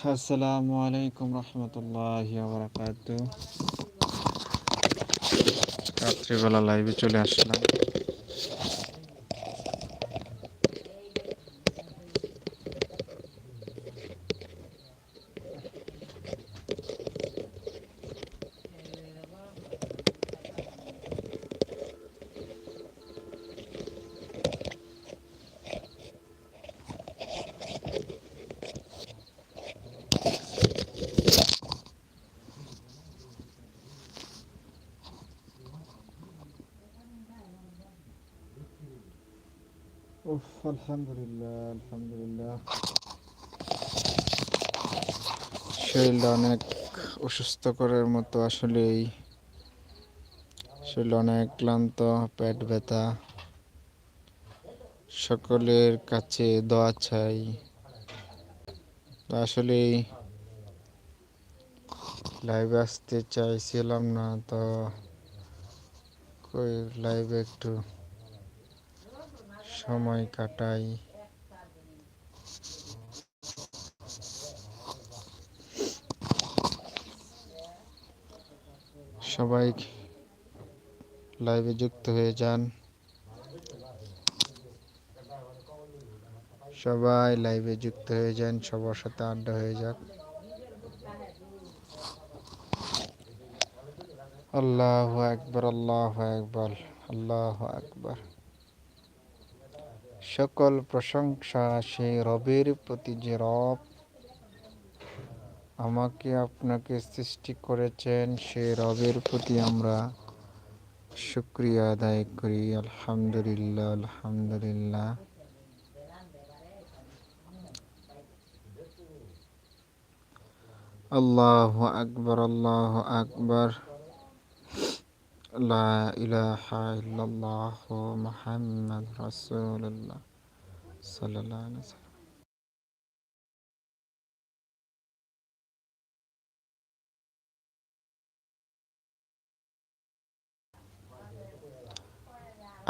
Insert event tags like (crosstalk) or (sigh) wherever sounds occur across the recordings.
আসসালামু আলাইকুম রহমতুল্লাহ রাত্রিবেলা লাইভে চলে আসলাম। উফ আলহামদুলিল্লাহ আলহামদুলিল্লাহ শরীরটা অনেক অসুস্থকরের মতো আসলেই। শরীর অনেক ক্লান্ত, পেট ব্যথা। সকলের কাছে দোয়া চাই। আসলেই লাইভে আসতে চাইছিলাম না, তো লাইভে একটু সময় কাটাই। সবাই লাইভে যুক্ত হয়ে যান। সবাই লাইভে যুক্ত হয়ে যান, সবার সাথে আড্ডা হয়ে যাক। আল্লাহ একবার আল্লাহ একবার আল্লাহ একবার সকল প্রশংসা সেই রবের প্রতি যে রব আমাকে আপনাকে সৃষ্টি করেছেন, সে রবের প্রতি আমরা শুক্রিয়া আদায় করি। আলহামদুলিল্লাহ আলহামদুলিল্লাহ। আল্লাহ আকবর আল্লাহ আকবর। ইলাহা ইল্লাল্লাহ মুহাম্মদ রাসূলুল্লাহ। সাল্লাল্লাহু আলাইহি ওয়াসাল্লাম।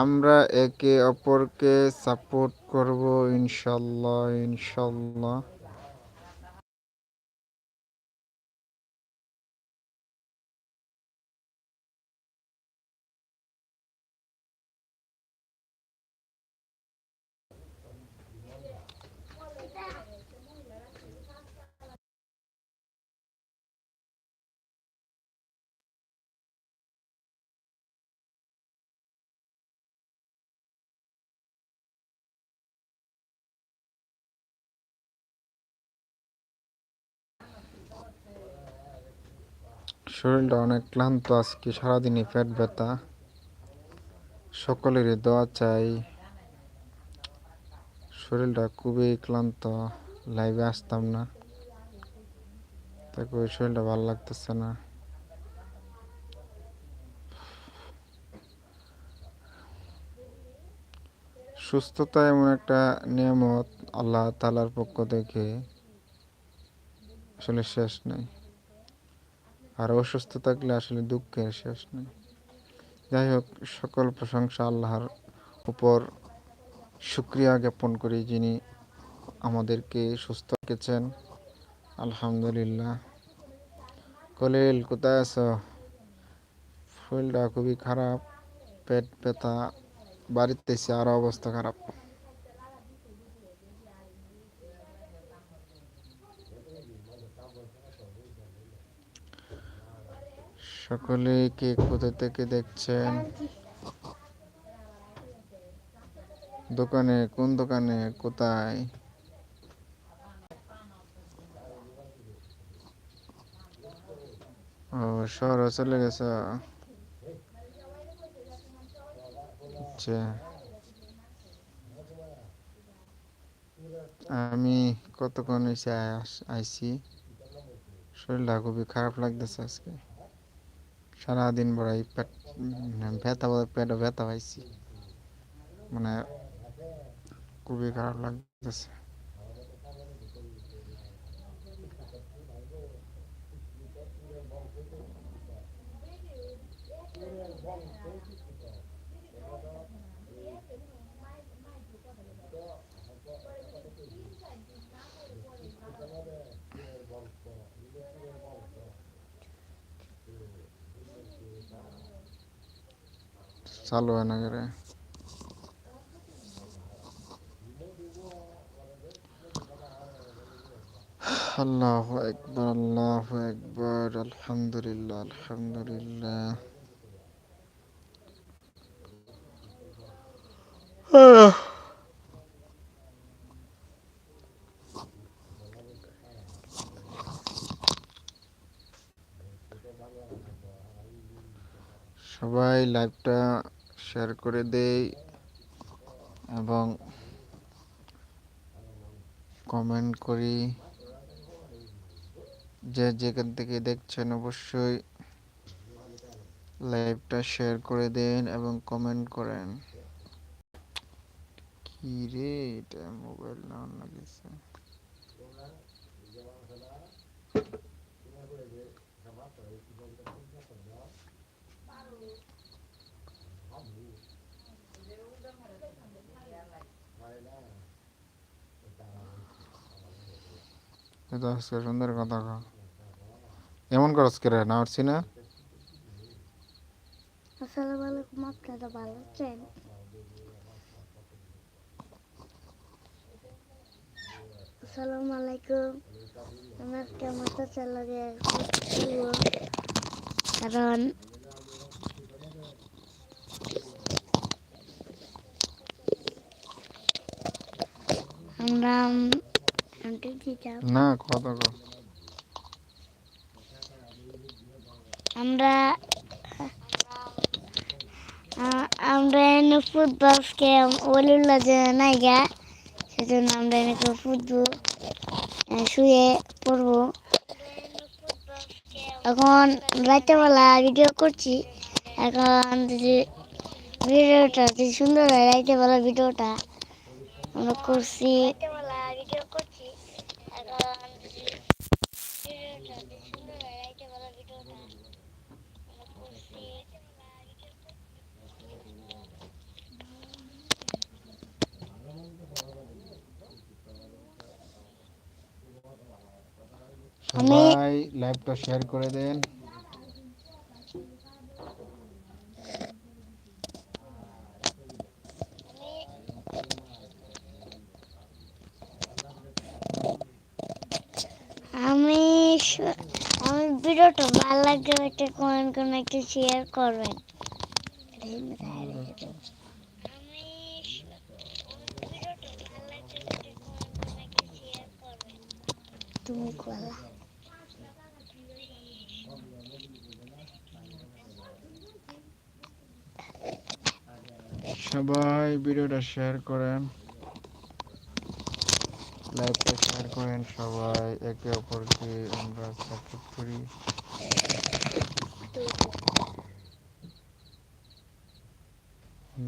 আমরা একে অপরকে সাপোর্ট করব ইনশাল্লাহ ইনশাল্লাহ। শরীরটা অনেক ক্লান্ত আজকে, সারাদিনই পেট ব্যথা। সকলেরই দোয়া চাই। শরীরটা খুবই ক্লান্ত, লাইভে আসতাম না। তাকে ওই শরীরটা ভালো লাগতেছে না। সুস্থতা এমন একটা নিয়ামত আল্লাহ তালার পক্ষ থেকে। আসলে শেষ নেই। আর অসুস্থ থাকলে আসলে দুঃখের শেষ নেই। যাই হোক, সকল প্রশংসা আল্লাহর উপর। শুক্রিয়া জ্ঞাপন করি যিনি আমাদেরকে সুস্থ রেখেছেন। আলহামদুলিল্লাহ। কলিল কোথায় আছো শরীরটা খুবই খারাপ, পেট ব্যথা, বাড়িতে আরও অবস্থা খারাপ। সকলে কে কোথা থেকে দেখছেন? দোকানে, কোন দোকানে, কোথায়? ও, শহরে চলে গেছে। আচ্ছা। আমি কতক্ষণ এসে আইছি শরীরটা খুবই খারাপ লাগতেছে আজকে। সারাদিন বড়াই পেট ব্যথা পেটে ব্যথা পাইছি। মানে খুবই খারাপ লাগতেছে। চালু হয় না আল্লাহ একবার আল্লাহ একবার আলহামদুলিল্লাহ আলহামদুলিল্লাহ। সবাই লাইভটা শেয়ার করে দেই এবং কমেন্ট করি। যে যেখান থেকে দেখছেন অবশ্যই লাইভটা শেয়ার করে দেন এবং কমেন্ট করেন। কি রে এটা মোবাইল না অন্য কিছু? সুন্দর কথা। এমন করস কে রে, না উঠছি না? আসসালামু আলাইকুম, আপনারা ভালো আছেন? আসসালামু আলাইকুম। আমার চাচার লগে খেলব কারণ আমরা না কথা আমরা আমরা এনে ফুটবলকে ওলিউল্লা যে নাইগা সেজন্য আমরা এনে ফুটবল শুয়ে পড়ব। এখন রাতেবেলা ভিডিও করছি। এখন যদি ভিডিওটা যদি সুন্দর হয় রাতেবেলা ভিডিওটা আমরা করছি সবাই লাইভটা শেয়ার করে দেন আমি স- আমি ভিডিওটা ভালো লাগলে একটা কমেন্ট করুন একটা শেয়ার করবেন। তুমি কলা সবাই ভিডিওটা শেয়ার করেন লাইভটা শেয়ার করেন সবাই একে অপরকে আমরা সাপোর্ট করি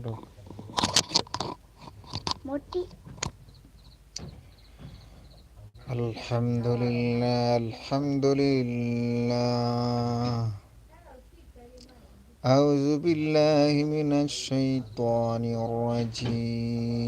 লো। মোটি আলহামদুলিল্লাহ আলহামদুলিল্লাহ أعوذ بالله من الشيطان الرجيم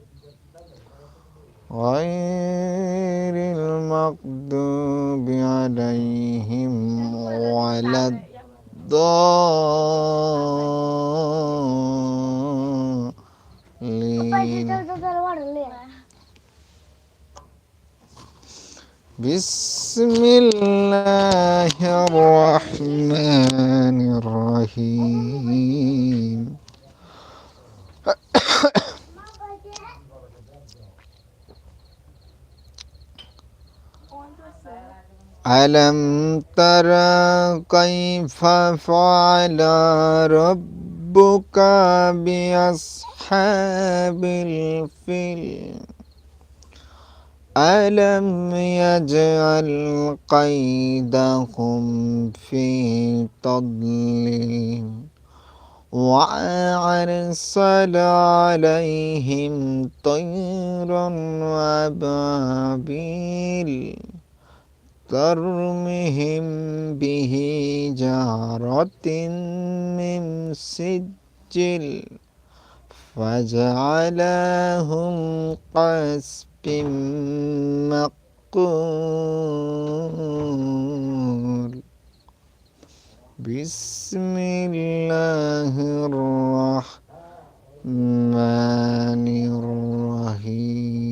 غير المغضوب عليهم ولا الضالين. بسم الله الرحمن الرحيم. ألم تر كيف فعل ربك بأصحاب الفيل؟ ألم يجعل قيدهم في تضليل؟ وأرسل عليهم طيرا وأبابيل. ترمهم بحجارة من سجل فجعلهم قصف مقول بسم الله الرحمن الرحيم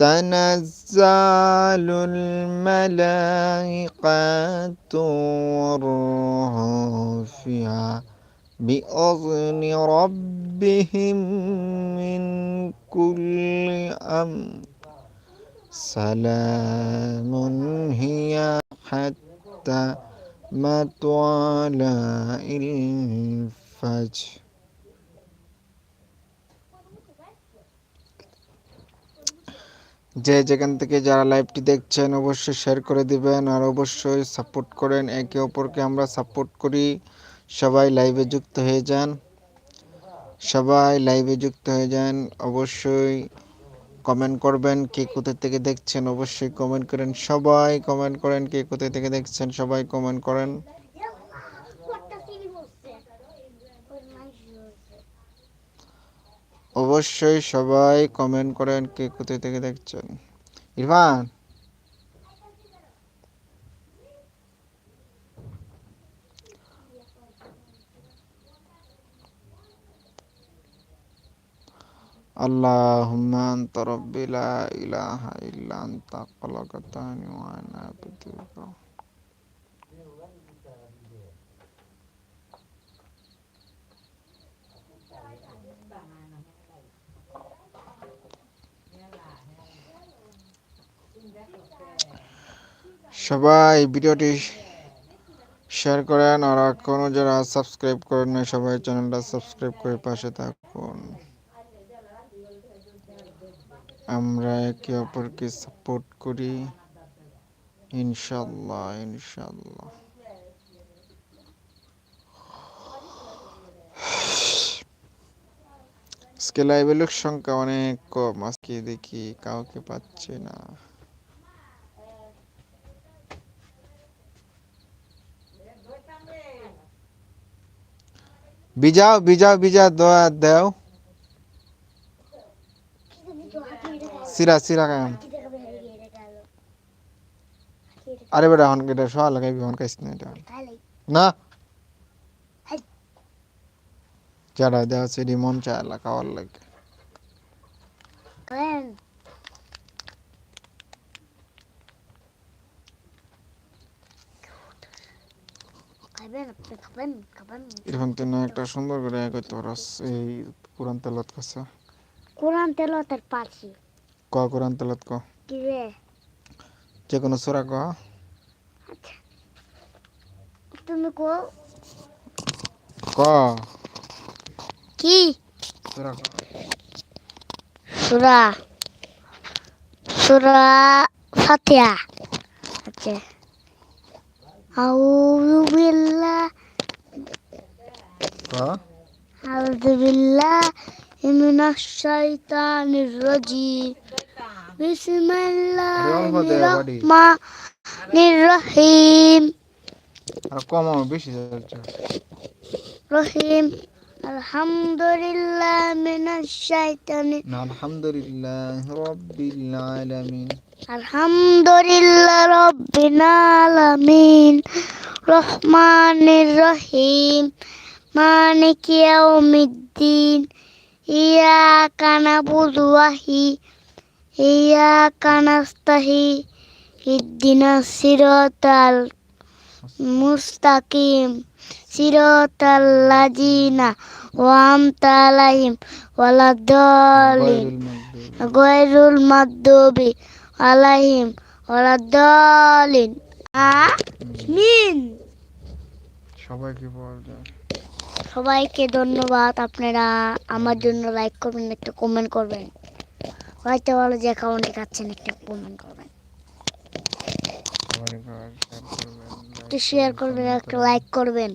تنزل الملائكة والروح فيها بإذن ربهم من كل أمر. سلام هي حتى مطلع الفجر. যে যেখান থেকে যারা লাইভটি দেখছেন, অবশ্যই শেয়ার করে দিবেন আর অবশ্যই সাপোর্ট করেন। একে অপরকে আমরা সাপোর্ট করি। সবাই লাইভে যুক্ত হয়ে যান। সবাই লাইভে যুক্ত হয়ে যান। অবশ্যই কমেন্ট করবেন কে কোথা থেকে দেখছেন। অবশ্যই কমেন্ট করেন। সবাই কমেন্ট করেন কে কোথা থেকে দেখছেন। সবাই কমেন্ট করেন। অবশ্যই সবাই কমেন্ট করেন কে কোথা থেকে দেখছেন ইরফান اللهم أنت ربي لا إله إلا أنت خلقتني وأنا عبدك সবাই ভিডিওটি শেয়ার করেন আর এখনও যারা সাবস্ক্রাইব করেন না সবাই চ্যানেলটা সাবস্ক্রাইব করে পাশে থাকুন। আমরা একে অপরকে সাপোর্ট করি। ইনশাল্লাহ ইনশাল্লাহ আজকে লাইভে লোক সংখ্যা অনেক কম, আজকে দেখি কাউকে পাচ্ছে না। বিজাও বিজাও বিজা দোয়া দেও সিরা সিরা কাম আরে বেটা হন এটা সোয়া লাগাইবি হন কাইস না এটা না যারা দেওয়া সেটি মন চায় না খাওয়ার লাগে খাবেন আপনি এরকম তো না একটা সুন্দর করে করতে পারস এই কোরআন তেলত কাছে কোরআন তেলতের পাচ্ছি ক কোরআন তেলত ক? কি রে? যে কোনো সোরা ক। তুমি কো। ক। কি? সোরা ক। সুরা। সুরা ফাতিহা। আচ্ছা বিসমিল্লাহির অল্প দে, বাড়ি। রহমানির রহিম আর কম আমার বেশি যাচ্ছে রহিম আলহামদুলিল্লাহ মিনাশ শাইতানি আলহামদুলিল্লাহ রব্বিল আলামিন। আলহামদুলিল্লাহ রাব্বিল আলামিন রহমানির রহিম মালিকি ইয়াউমিদ্দিন ইয়াকা নাবুদু ওয়া ইয়াকা নাস্তাহি ইহদিনাস সিরাতাল মুস্তাকিম সিরাতাল লাযিনা ওয়া আমতা আলাইহিম ওয়ালাদ-দাল্লিন গায়রুল মাগদুবি। আলাইহিম ওয়ালাদ-দাল্লিন আমিন। সবাইকে সবাইকে ধন্যবাদ আপনারা আমার জন্য লাইক করবেন একটা কমেন্ট করবেন। হয়তো ভালো যে অ্যাকাউন্টে খাচ্ছেন একটা কমেন্ট করবেন। একটু শেয়ার করবেন একটা লাইক করবেন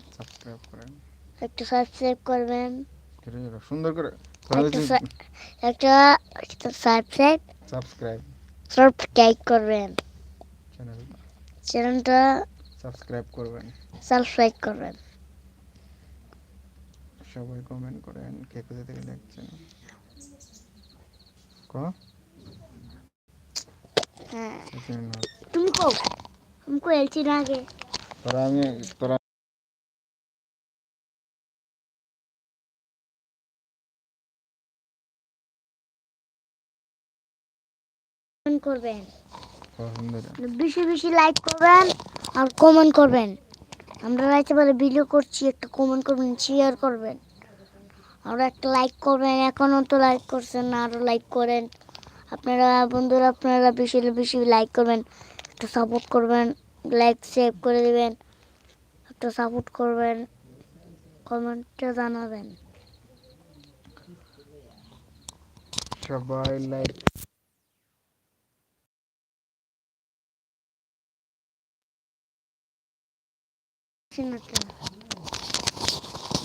একটু সাবস্ক্রাইব করবেন। সুন্দর করে। একটা সাবস্ক্রাইব সাবস্ক্রাইব সাবস্ক্রাইব করবেন। চ্যানেলটা সাবস্ক্রাইব করবেন। সাবস্ক্রাইব করবেন। সবাই কমেন্ট করেন কে কোথা থেকে দেখছেন। ক? হ্যাঁ। তুমি কো? কো এলছি না আগে। তোরা আমি তোরা করবেন। বেশি বেশি লাইক করবেন আর কমেন্ট করবেন। আমরা রাইতে বেলা ভিডিও করছি একটা কমেন্ট করবেন শেয়ার করবেন। আর একটা লাইক করবেন এখনও তো লাইক করছেন না আরও লাইক করেন। আপনারা বন্ধুরা আপনারা বেশি বেশি লাইক করবেন। একটু সাপোর্ট করবেন লাইক সেভ করে দিবেন। একটু সাপোর্ট করবেন কমেন্টে জানাবেন। সবাই লাইক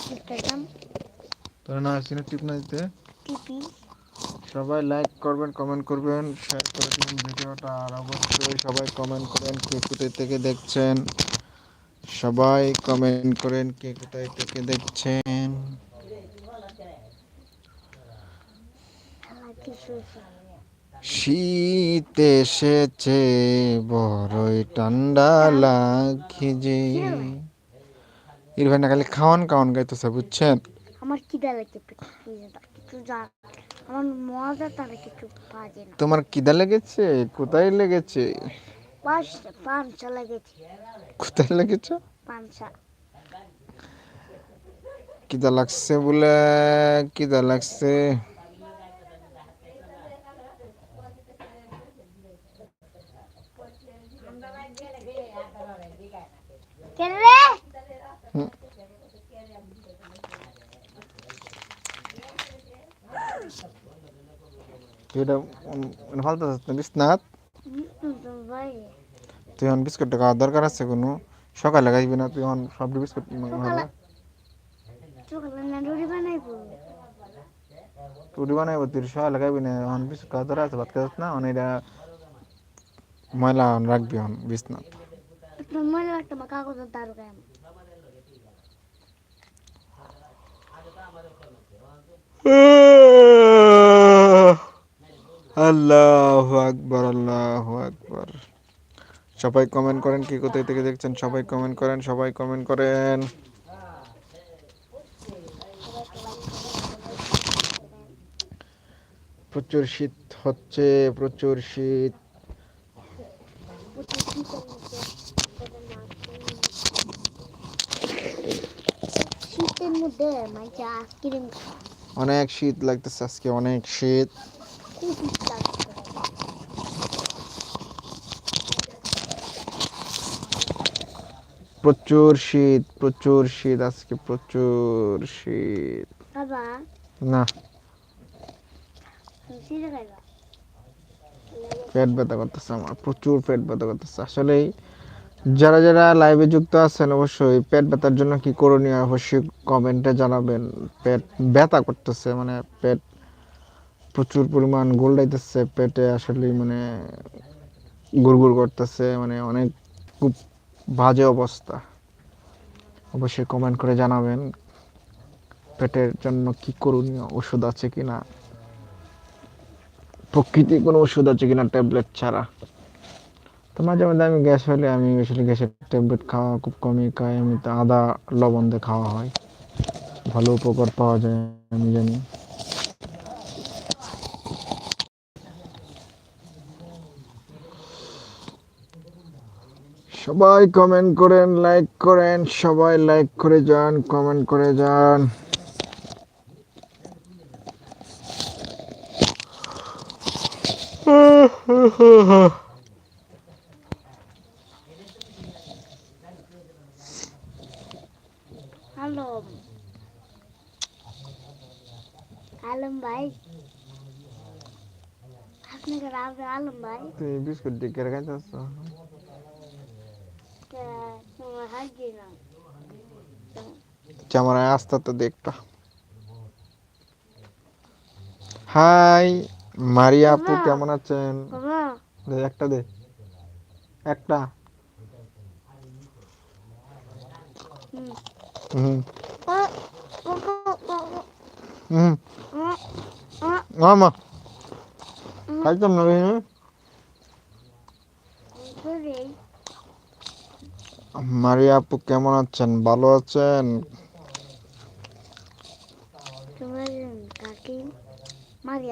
ইনস্টাগ্রাম তোরা না আসছি টিপ না দিতে? টিপি। সবাই লাইক করবেন কমেন্ট করবেন শেয়ার করে দিন ভিডিওটা আর অবশ্যই সবাই কমেন্ট করেন কে কোথায় থেকে দেখছেন। সবাই কমেন্ট করেন কে কোথায় থেকে দেখছেন। শীত এসেছে বড়ই ঠান্ডা লাগছে। যে ইরভাই না খালি খাওয়ান খাওয়ান গাইতেছে বুঝছেন? আমার খিদা লাগে কিছু যা আমার মজা তারা কিছু বাজে না। তোমার কিদা লেগেছে? কোথায় লেগেছে? পাঁচ পাঁচশো লেগেছে। কোথায় লেগেছে? পাঁচশো কিদা লাগছে বলে কিদা লাগছে। কেন রে? এটা ফালতে বিশ্বনাথ ভাই তুই এখন বিস্কুট খাওয়ার দরকার আছে কোনো সকালে খাইবি না তুই এখন সব বিস্কুট সকালে সকালে না রুটি বানাইবো রুটি বানাইব তুই সকালে খাইবি না এখন বিস্কুট খাওয়ার দরকার আছে ভাত খাওয়াস না এখন এটা ময়লা রাখবি এখন বিশ্বনাথ একটু মনে লাগতো আমার কাগজের দারু গায়ে আল্লাহ আকবর আল্লাহ আকবর। সবাই কমেন্ট করেন কি কোথায় থেকে দেখছেন? সবাই কমেন্ট করেন, সবাই কমেন্ট করেন। প্রচুর শীত হচ্ছে, প্রচুর শীত। শীতের মধ্যে মানে আইসক্রিম অনেক শীত লাগতেছে আজকে অনেক শীত। প্রচুর শীত প্রচুর শীত আজকে প্রচুর শীত। না। পেট ব্যথা করতেছে আমার প্রচুর পেট ব্যথা করতেছে। আসলেই যারা যারা লাইভে যুক্ত আছেন, অবশ্যই পেট ব্যথার জন্য কি করণীয় অবশ্যই কমেন্টে জানাবেন। পেট ব্যথা করতেছে মানে পেট প্রচুর পরিমাণ গোলডাইতেছে পেটে আসলে মানে গুড়গুড় করতেছে মানে অনেক খুব বাজে অবস্থা। অবশ্যই কমেন্ট করে জানাবেন, পেটের জন্য কি করণীয়, ওষুধ আছে কিনা? প্রকৃতি কোনো ওষুধ আছে কিনা, ট্যাবলেট ছাড়া। তো মাঝে মাঝে আমি গ্যাস হলে আমি আসলে গ্যাসের ট্যাবলেট খাওয়া খুব কমই খাই। আমি তো আদা, লবণ দিয়ে খাওয়া হয়। ভালো উপকার পাওয়া যায়, আমি জানি। সবাই কমেন্ট করেন লাইক করেন। সবাই লাইক করে যান কমেন্ট করে যান। হ্যালো (laughs) আলম ভাই আপনাকে রাব আলম ভাই তুই বিস্কুট দিয়ে কেটে খাইতেছ তোমার হাত দিয়ে না ক্যামেরায় আসতে তো দেখটা হাই মারিয়া আপু কেমন আছেন? দে একটা দে। একটা। হুম। খাইতাম না রে। সরি মারিয়া আপু কেমন আছেন? ভালো আছেন?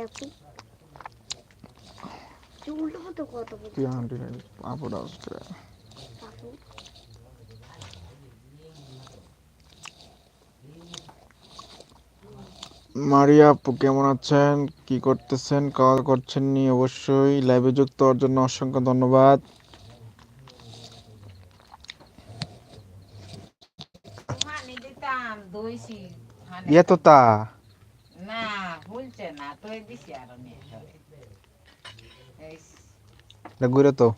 আপু উল্টো মতো কত বলছো তুই আন্টি আপু ডাউস করে আপু মারিয়া আপু কেমন আছেন? কি করতেছেন? কল করছেন নি অবশ্যই। লাইভে যুক্ত হওয়ার জন্য অসংখ্য ধন্যবাদ। হানি ইয়ে তো তা। না ভুলছে দিছি আর ঘুরে তো।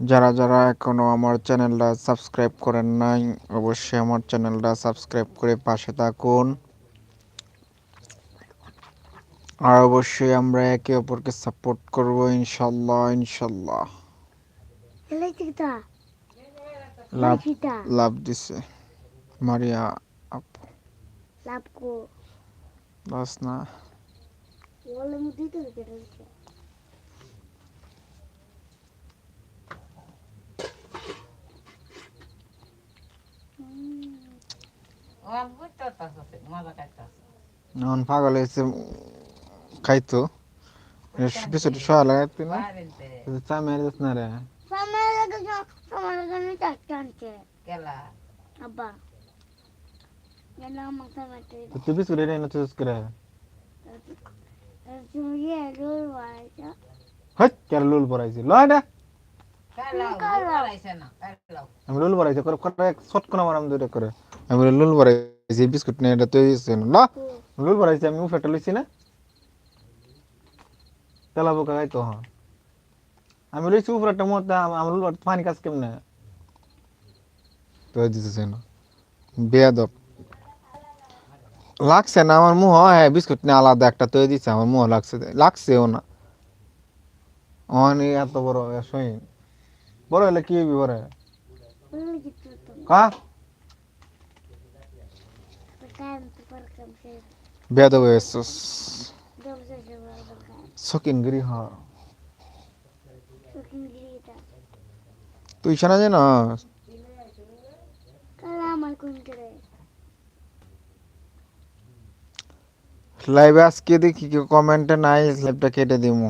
যারা যারা এখনও আমার চ্যানেলটা সাবস্ক্রাইব করেন নাই অবশ্যই আমার চ্যানেলটা সাবস্ক্রাইব করে পাশে থাকুন। আর অবশ্যই আমরা একে অপরকে সাপোর্ট করব ইনশাল্লাহ ইনশাল্লাহ। লাভ লাভ দিছে। মারিয়া আপু। লাভ কো। বাস না। মুদি তো কেটে এখন পাগল হয়েছে খাইতো। কিছু সয়া লাগাইতে না? চা মেরে দিস না রে। তুই বিস্কুট এনে না চুজ করে লুল পরাইছি? ল এটা খাইলাও খাইলাও। বলাইছে না। আমি লুল পরাইছি করে করে শট কোন আমার আমি করে। আমি বলি, লুল পরাইছি বিস্কুট নিয়ে এটা তুই দিছিস না। লুল পরাইছি আমি উফেটা লইছি না। তেলা বোকা খাইতো হ্যাঁ। আমি লইছি উপরেটা মধ্যে আমার লুল পানি কাজ কেমনে? তুই দিছিস না। বেয়াদব। লাগছে না আমার মুহ হ্যাঁ বিস্কুট নিয়ে আলাদা একটা তৈরি দিচ্ছে আমার মুহ লাগছে। লাগছেও না। অনেক এত বড় সই বড় হলে কি হবি বড়? বলে কিছু তো কা কাম তো পার কাম সে বেয়াদব হয়েছিস দব সে সে বড় কাম সকিন গিরি হ তুই শোনা যায় না লাইভে আজকে দেখি কেউ কমেন্টে নাই লাইভটা কেটে দিমু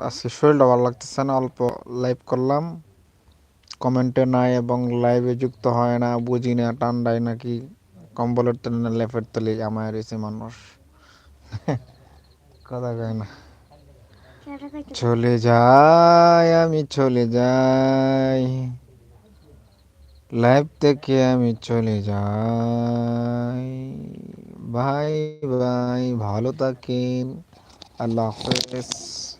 আজকে শরীরটা ভালো লাগতেছে না অল্প লাইভ করলাম কমেন্টে নাই এবং লাইভে যুক্ত হয় না বুঝি না ঠান্ডায় নাকি কম্বলের তলে না, লেপের তলে আমায় রয়েছে মানুষ। কথা কয় না। চলে যাই, আমি চলে যাই। লাইভ থেকে আমি চলে যাই। ভাই ভাই, ভালো থাকেন। আল্লাহ হাফেজ।